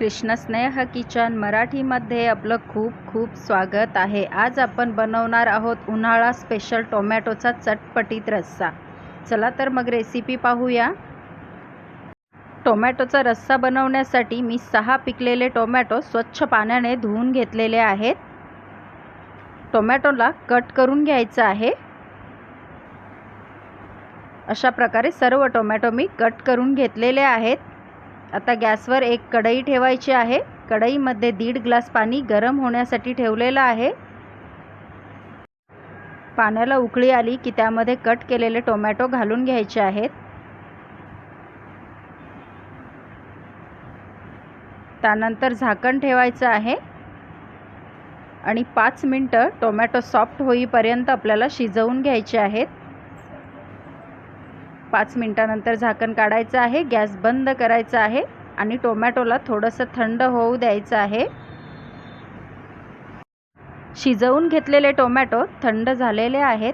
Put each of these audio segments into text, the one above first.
कृष्णस्नेह kitchen मराठीमध्ये आपलं खूप खूप स्वागत आहे. आज आपण बनवणार आहोत उन्हाळा स्पेशल टोमॅटोचा चटपटीत रस्सा. चला तर मग रेसिपी पाहूया. टोमॅटोचा रस्सा बनवण्यासाठी मी सहा पिकलेले टोमॅटो स्वच्छ पाण्याने धुवून घेतलेले आहेत. टोमॅटोला कट करून घ्यायचं आहे. अशा प्रकारे सर्व टोमॅटो मी कट करून घेतलेले आहेत. आता गॅसवर एक कढई ठेवायची आहे. कढईमध्ये दीड ग्लास पाणी गरम होण्यासाठी ठेवलेलं आहे. पाण्याला उकळी आली की त्यामध्ये कट केलेले टोमॅटो घालून घ्यायचे आहेत. त्यानंतर झाकण ठेवायचं आहे. आणि पाच मिनटं टोमॅटो सॉफ्ट होईपर्यंत आपल्याला शिजवून घ्यायचे आहेत. पाच मिनटानंतर झाकण काढायचं आहे गॅस बंद करायचा आहे आणि टोमॅटोला थोडंसं थंड होऊ द्यायचं आहे. शिजवून घेतलेले टोमॅटो थंड झालेले आहेत.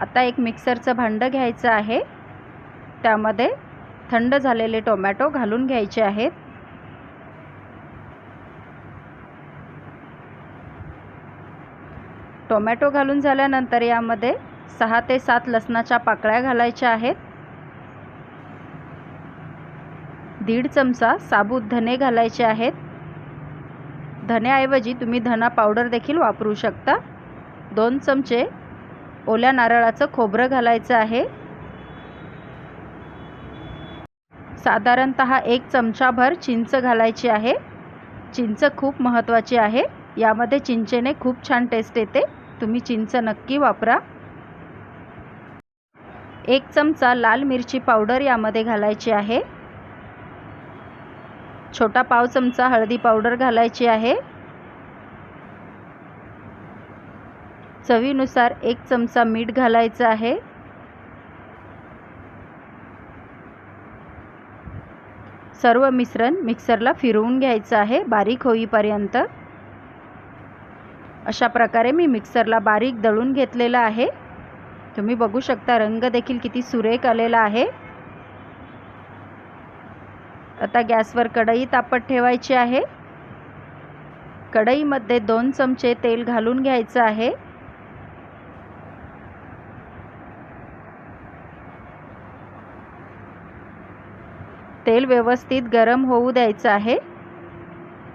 आता एक मिक्सरचं भांडं घ्यायचं आहे. त्यामध्ये थंड झालेले टोमॅटो घालून घ्यायचे आहेत. टोमॅटो घालून झाल्यानंतर यामध्ये सहा ते सात लसणाच्या पाकळ्या घालायच्या आहेत. दीड चमचा साबूत धने घालायचे आहेत. धन्याऐवजी तुम्ही धना पावडर देखील वापरू शकता. दोन चमचे ओल्या नारळाचं खोबरं घालायचं आहे. साधारणत एक चमचाभर चिंच घालायची आहे. चिंच खूप महत्त्वाची आहे. यामध्ये चिंचेने खूप छान टेस्ट येते. तुम्ही चिंच नक्की वापरा. एक चमचा लाल मिरची पावडर यामध्ये घालायची आहे. छोटा पाव चमचा हळदी पावडर घालायची आहे. चवीनुसार एक चमचा मीठ घालायचं आहे. सर्व मिश्रण मिक्सरला फिरवून घ्यायचं आहे बारीक होईपर्यंत. अशा प्रकारे मी मिक्सरला बारीक दळून घेतलेलं आहे. तुम्ही बघू शकता रंग देखील किती सुरेख आलेला आहे. आता गॅसवर कढई तापत ठेवायची आहे. कढईमध्ये दोन चमचे तेल घालून घ्यायचं आहे. तेल व्यवस्थित गरम होऊ द्यायचं आहे.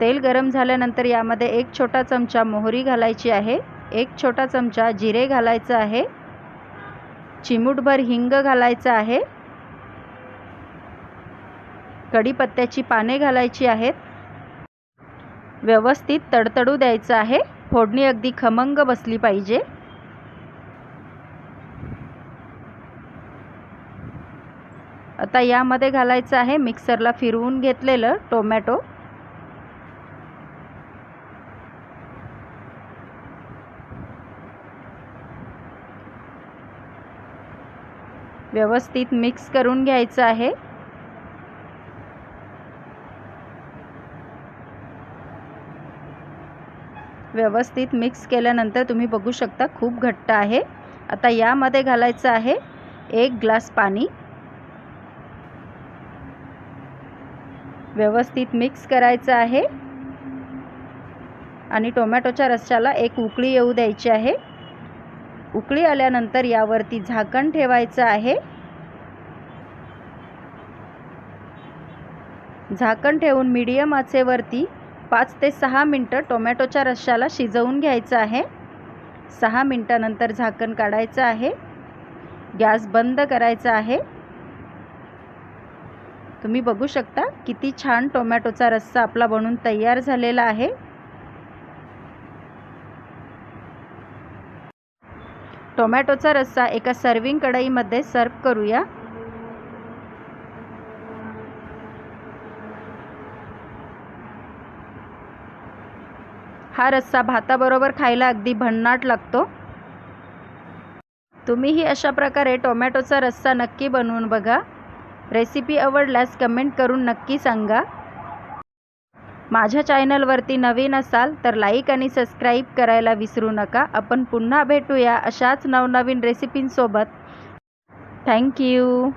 तेल गरम झाल्यानंतर यामध्ये एक छोटा चमचा मोहरी घालायची आहे. एक छोटा चमचा जिरे घालायचं आहे. चिमूटभर हिंग घालायचं आहे. कढीपत्त्याची पाने घालायची आहेत. व्यवस्थित तडतडू द्यायचं आहे. फोडणी अगदी खमंग बसली पाहिजे. आता यामध्ये घालायचं आहे. मिक्सरला फिरवून घेतलेलं टोमॅटो. व्यवस्थित मिक्स करून घ्यायचं आहे. व्यवस्थित मिक्स केल्यानंतर तुम्ही बघू शकता खूप घट्ट आहे. आता यामध्ये घालायचं आहे एक ग्लास पाणी. व्यवस्थित मिक्स करायचं आहे. आणि टोमॅटोच्या रस्स्याला एक उकळी येऊ द्यायची आहे. उकळी आल्यानंतर यावरती झाकण ठेवायचं आहे. झाकण ठेवून मीडियम आचेवरती पाच ते सहा मिनटं टोमॅटोच्या रश्श्याला शिजवून घ्यायचं आहे. सहा मिनटानंतर झाकण काढायचं आहे. गॅस बंद करायचा आहे. तुम्ही बघू शकता किती छान टोमॅटोचा रस्सा आपला बनून तयार झालेला आहे. टोमॅटोचा रस्सा एका सर्विंग कढईमध्ये सर्व करूया. हा रस्सा भाताबरोबर खायला अगदी भन्नाट लागतो. तुम्हीही अशा प्रकारे टोमॅटोचा रस्सा नक्की बनवून बघा. रेसिपी आवडल्यास कमेंट करून नक्की सांगा. माझ्या चॅनलवरती नवीन असाल तर लाईक आणि सबस्क्राईब करायला विसरू नका. आपण पुन्हा भेटूया अशाच नवनवीन रेसिपींसोबत. थँक्यू